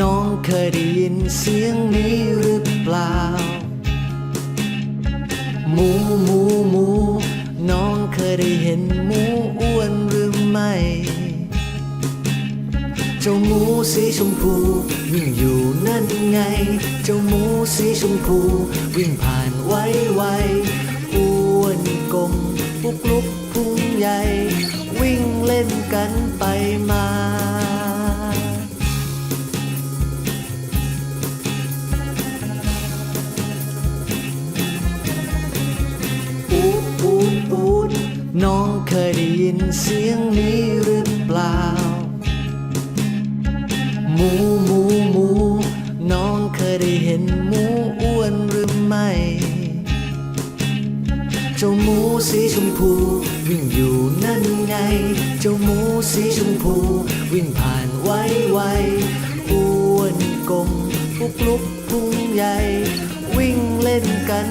น้องเคยได้ยินเสียงนี้หรือเปล่า หมูหมูหมู น้องเคยได้เห็นหมูอ้วนหรือไม่ เจ้าหมูสีชมพูวิ่งอยู่นั่นไง เจ้าหมูสีชมพูวิ่งผ่านไวไวอ้วนกลมปุกลุกพุงใหญ่ วิ่งเล่นกัน น้องเคยได้ยินเสียงนี้หรือเปล่า หมูหมูหมูน้องเคยได้เห็นหมูอ้วนหรือไม่เจ้าหมูสีชมพูวิ่งอยู่นั่นไง เจ้าหมูสีชมพูวิ่งผ่านไวไวอ้วนกลมปุกลุกพุงใหญ่ วิ่งเล่นกัน